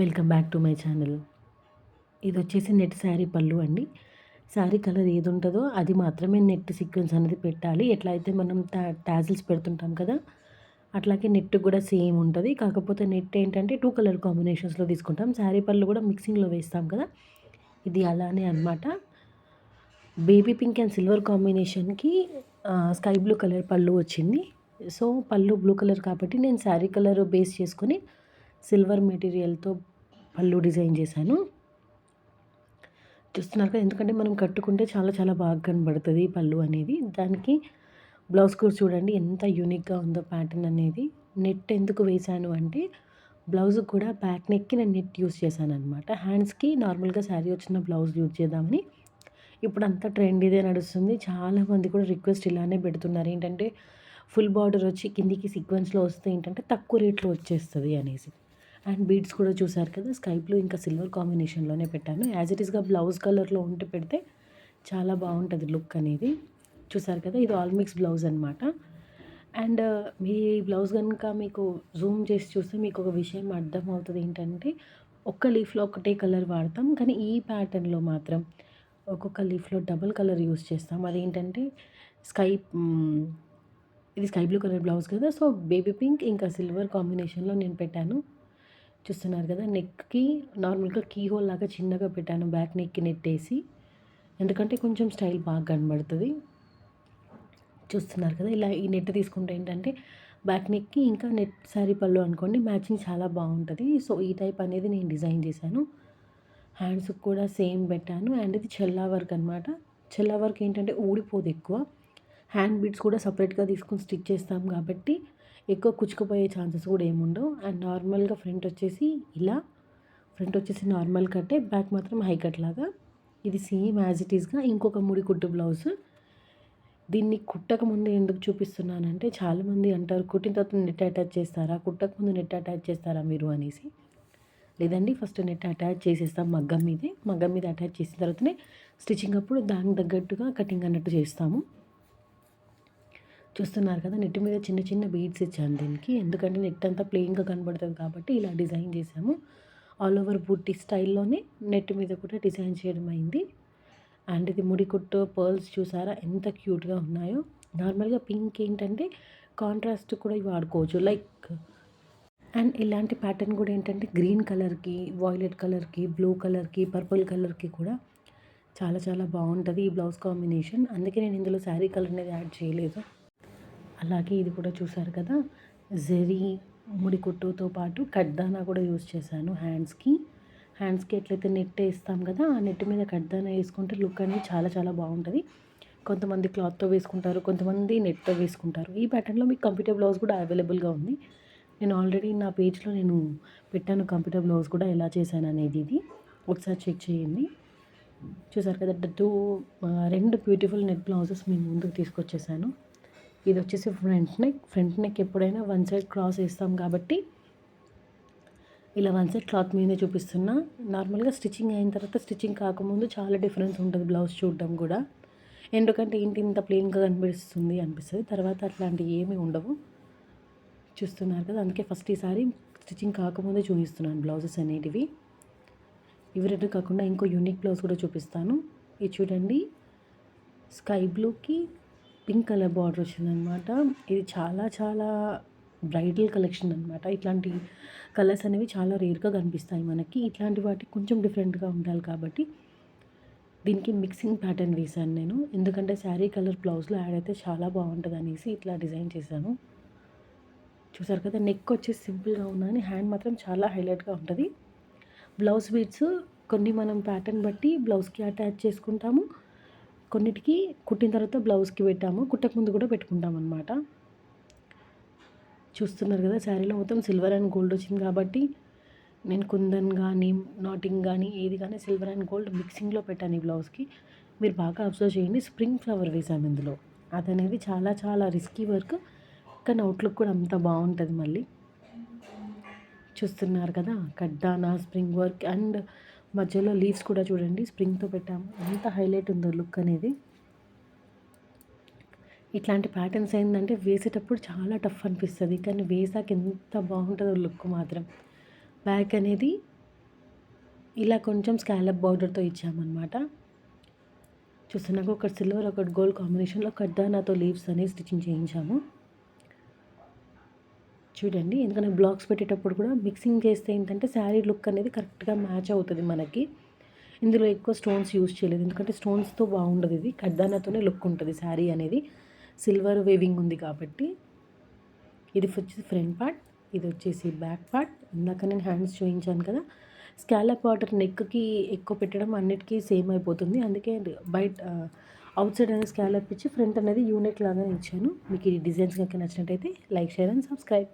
Welcome back to my channel. ఇది వచ్చేసి net sari పళ్ళు అండి. శారీ కలర్ ఏది ఉంటుందో అది మాత్రమే నెట్ సీక్వెన్స్ అనేది పెట్టాలి. ఎట్లా అయితే మనం టా టాజిల్స్ పెడుతుంటాం కదా అట్లాగే నెట్ కూడా సేమ్ ఉంటుంది. కాకపోతే నెట్ ఏంటంటే టూ కలర్ కాంబినేషన్స్లో తీసుకుంటాం. శారీ పళ్ళు కూడా మిక్సింగ్లో వేస్తాం కదా ఇది అలానే అనమాట బేబీ పింక్ అండ్ సిల్వర్ కాంబినేషన్కి స్కై బ్లూ కలర్ పళ్ళు వచ్చింది. సో పళ్ళు బ్లూ కలర్ కాబట్టి నేను శారీ కలర్ బేస్ చేసుకొని సిల్వర్ మెటీరియల్తో పళ్ళు డిజైన్ చేశాను. చూస్తున్నారు కదా ఎందుకంటే మనం కట్టుకుంటే చాలా చాలా బాగా కనబడుతుంది పళ్ళు అనేది. దానికి బ్లౌజ్ కూడా చూడండి ఎంత యూనిక్గా ఉందో ప్యాటర్న్ అనేది. నెట్ ఎందుకు వేశాను అంటే బ్లౌజ్ కూడా బ్యాక్ నెక్కి నేను నెట్ యూస్ చేశాను అనమాట హ్యాండ్స్కి నార్మల్గా శారీ వచ్చిన బ్లౌజ్ యూజ్ చేద్దామని. ఇప్పుడు అంతా ట్రెండ్ ఇదే నడుస్తుంది. చాలామంది కూడా రిక్వెస్ట్ ఇలానే పెడుతున్నారు. ఏంటంటే ఫుల్ బార్డర్ వచ్చి కిందికి సీక్వెన్స్లో వస్తే ఏంటంటే తక్కువ రేట్లో వచ్చేస్తుంది అనేసి. అండ్ బీడ్స్ కూడా చూసారు కదా స్కై బ్లూ ఇంకా సిల్వర్ కాంబినేషన్లోనే పెట్టాను. యాజ్ ఇట్ ఈస్గా బ్లౌజ్ కలర్లో ఉంటే పెడితే చాలా బాగుంటుంది లుక్ అనేది. చూసారు కదా ఇది ఆల్ మిక్స్ బ్లౌజ్ అనమాట అండ్ uh, మీ బ్లౌజ్ కనుక మీకు జూమ్ చేసి చూస్తే మీకు ఒక విషయం అర్థమవుతుంది ఏంటంటే ఒక్క లీఫ్లో ఒకటే కలర్ వాడతాం కానీ ఈ ప్యాటర్న్లో మాత్రం ఒక్కొక్క లీఫ్లో డబుల్ కలర్ యూస్ చేస్తాం. అదేంటంటే స్కై mm, ఇది స్కై బ్లూ కలర్ బ్లౌజ్ కదా సో బేబీ పింక్ ఇంకా సిల్వర్ కాంబినేషన్లో నేను పెట్టాను. చూస్తున్నారు కదా నెక్కి నార్మల్గా కీ హోల్ లాగా చిన్నగా పెట్టాను బ్యాక్ నెక్కి నెట్టేసి. ఎందుకంటే కొంచెం స్టైల్ బాగా కనబడుతుంది. చూస్తున్నారు కదా ఇలా ఈ నెట్ తీసుకుంటే ఏంటంటే బ్యాక్ నెక్కి ఇంకా నెట్ శారీ పళ్ళు అనుకోండి మ్యాచింగ్ చాలా బాగుంటుంది. సో ఈ టైప్ అనేది నేను డిజైన్ చేశాను. హ్యాండ్స్కి కూడా సేమ్ పెట్టాను. అండ్ ఇది చెల్లా వర్క్ అనమాట చెల్లా వర్క్ ఏంటంటే ఊడిపోదు ఎక్కువ. హ్యాండ్ బీడ్స్ కూడా సపరేట్గా తీసుకొని స్టిచ్ చేస్తాం కాబట్టి ఎక్కువ కుచ్చుకుపోయే ఛాన్సెస్ కూడా ఏముండవు అండ్ నార్మల్గా ఫ్రంట్ వచ్చేసి ఇలా. ఫ్రంట్ వచ్చేసి నార్మల్ కట్టే బ్యాక్ మాత్రం హై కట్ లాగా. ఇది సేమ్ యాజ్ ఇట్ ఈస్గా ఇంకొక ముడి కుట్టు బ్లౌజ్. దీన్ని కుట్టక ముందు ఎందుకు చూపిస్తున్నానంటే చాలామంది అంటారు కుట్టిన తర్వాత నెట్ అటాచ్ చేస్తారా? కుట్టక ముందు నెట్ అటాచ్ చేస్తారా మీరు? అనేసి. లేదండి ఫస్ట్ నెట్ అటాచ్ చేసేస్తాం మగ్గం మీదే. మగ్గం మీద అటాచ్ చేసిన తర్వాతనే స్టిచ్చింగ్ అప్పుడు దానికి తగ్గట్టుగా కటింగ్ అన్నట్టు చేస్తాము. చూస్తున్నారు కదా నెట్ మీద చిన్న చిన్న బీడ్స్ ఇచ్చాను దీనికి. ఎందుకంటే నెట్ అంతా ప్లెయిన్గా కనబడుతుంది కాబట్టి ఇలా డిజైన్ చేసాము ఆల్ ఓవర్ బూటీ స్టైల్లోనే నెట్ మీద కూడా డిజైన్ చేయడం అయింది. అండ్ ఇది ముడి కుట్టు పర్ల్స్ చూసారా ఎంత క్యూట్గా ఉన్నాయో. నార్మల్గా పింక్ ఏంటంటే కాంట్రాస్ట్ కూడా వాడుకోవచ్చు లైక్. అండ్ ఇలాంటి ప్యాటర్న్ కూడా ఏంటంటే గ్రీన్ కలర్కి వాయిలెట్ కలర్కి బ్లూ కలర్కి పర్పుల్ కలర్కి కూడా చాలా చాలా బాగుంటుంది ఈ బ్లౌజ్ కాంబినేషన్. అందుకే నేను ఇందులో శారీ కలర్ అనేది యాడ్ చేయలేదు. అలాగే ఇది కూడా చూసారు కదా జెర్రీ ముడి కుట్టుతో పాటు కడ్దానా కూడా యూజ్ చేశాను హ్యాండ్స్కి. హ్యాండ్స్కి ఎట్లయితే నెట్ వేస్తాం కదా ఆ నెట్ మీద కడ్దానా వేసుకుంటే లుక్ అనేది చాలా చాలా బాగుంటుంది. కొంతమంది క్లాత్తో వేసుకుంటారు కొంతమంది నెట్తో వేసుకుంటారు. ఈ ప్యాటర్న్లో మీకు కంప్యూటర్ బ్లౌజ్ కూడా అవైలబుల్గా ఉంది. నేను ఆల్రెడీ నా పేజ్లో నేను పెట్టాను కంప్యూటర్ బ్లౌజ్ కూడా ఎలా చేశాను అనేది ఇది. ఒకసారి చెక్ చేయండి. చూసారు కదా టూ రెండు బ్యూటిఫుల్ నెట్ బ్లౌజెస్ మేము ముందుకు తీసుకొచ్చేసాను. ఇది వచ్చేసి ఫ్రంట్ నెక్ ఫ్రంట్ నెక్ ఎప్పుడైనా వన్ సైడ్ క్రాస్ వేస్తాం కాబట్టి ఇలా వన్ సైడ్ క్లాత్ మీదే చూపిస్తున్నా. నార్మల్గా స్టిచ్చింగ్ అయిన తర్వాత స్టిచ్చింగ్ కాకముందు చాలా డిఫరెన్స్ ఉంటుంది బ్లౌజ్ చూడడం కూడా. ఎందుకంటే ఇంటి ఇంత ప్లెయిన్గా కనిపిస్తుంది అనిపిస్తుంది. తర్వాత అట్లాంటివి ఏమీ ఉండవు. చూస్తున్నారు కదా అందుకే ఫస్ట్ ఈసారి స్టిచ్చింగ్ కాకముందే చూపిస్తున్నాను బ్లౌజెస్ అనేటివి. ఇవి రెండు కాకుండా ఇంకో యూనిక్ బ్లౌజ్ కూడా చూపిస్తాను. ఇది చూడండి స్కై బ్లూకి పింక్ కలర్ బార్డర్ వచ్చిందనమాట. ఇది చాలా చాలా బ్రైడల్ కలెక్షన్ అనమాట ఇట్లాంటి కలర్స్ అనేవి చాలా రేర్గా కనిపిస్తాయి మనకి. ఇట్లాంటి వాటికి కొంచెం డిఫరెంట్గా ఉండాలి కాబట్టి దీనికి మిక్సింగ్ ప్యాటర్న్ వేశాను నేను. ఎందుకంటే శారీ కలర్ బ్లౌజ్లో యాడ్ అయితే చాలా బాగుంటుంది అనేసి ఇట్లా డిజైన్ చేశాను. చూసారు కదా నెక్ వచ్చేసి సింపుల్గా ఉన్నది హ్యాండ్ మాత్రం చాలా హైలైట్గా ఉంటుంది. బ్లౌజ్ బీడ్స్ కొన్ని మనం ప్యాటర్న్ బట్టి బ్లౌజ్కి అటాచ్ చేసుకుంటాము. కొన్నిటికి కుట్టిన తర్వాత బ్లౌజ్కి పెట్టాము. కుట్టక ముందు కూడా పెట్టుకుంటాం అనమాట చూస్తున్నారు కదా శారీలో మొత్తం సిల్వర్ అండ్ గోల్డ్ వచ్చింది కాబట్టి నేను కుందన్ కానీ నాటింగ్ కానీ ఏది కానీ సిల్వర్ అండ్ గోల్డ్ మిక్సింగ్లో పెట్టాను ఈ బ్లౌజ్కి. మీరు బాగా అబ్జర్వ్ చేయండి. స్ప్రింగ్ ఫ్లవర్ వేసాము ఇందులో. అదనేది చాలా చాలా రిస్కీ వర్క్. కానీ అవుట్లుక్ కూడా అంత బాగుంటుంది మళ్ళీ. చూస్తున్నారు కదా కడ్డానా స్ప్రింగ్ వర్క్ అండ్ మధ్యలో లీవ్స్ కూడా చూడండి స్ప్రింగ్తో పెట్టాము. ఎంత హైలైట్ ఉందో లుక్ అనేది. ఇట్లాంటి ప్యాటర్న్స్ ఏంటంటే వేసేటప్పుడు చాలా టఫ్ అనిపిస్తుంది కానీ వేసాక ఎంత బాగుంటుందో లుక్ మాత్రం. బ్యాక్ అనేది ఇలా కొంచెం స్కాలప్ బార్డర్తో ఇచ్చామన్నమాట. చూస్తున్నాక ఒకటి సిల్వర్ ఒకటి గోల్డ్ కాంబినేషన్లో కడ్దానాతో లీవ్స్ అనేవి స్టిచ్చింగ్ చేయించాము. చూడండి. ఎందుకంటే బ్లాక్స్ పెట్టేటప్పుడు కూడా మిక్సింగ్ చేస్తే ఏంటంటే శారీ లుక్ అనేది కరెక్ట్గా మ్యాచ్ అవుతుంది మనకి. ఇందులో ఎక్కువ స్టోన్స్ యూజ్ చేయలేదు. ఎందుకంటే స్టోన్స్తో బాగుండదు ఇది. కడ్దానాతోనే లుక్ ఉంటుంది శారీ అనేది. సిల్వర్ వేవింగ్ ఉంది కాబట్టి. ఇది వచ్చేసి ఫ్రంట్ పార్ట్. ఇది వచ్చేసి బ్యాక్ పార్ట్. ఇందాక నేను హ్యాండ్స్ చూపించాను కదా. స్కాలప్ వాటర్ నెక్కి ఎక్కువ పెట్టడం అన్నిటికీ సేమ్ అయిపోతుంది. అందుకే బయట అవుట్ సైడ్ అనేది స్కాలప్ ఇచ్చి ఫ్రంట్ అనేది యూనిట్ లాగా ఇచ్చాను. మీకు ఈ డిజైన్స్ కనుక నచ్చినట్టయితే లైక్ షేర్ అండ్ సబ్స్క్రైబ్.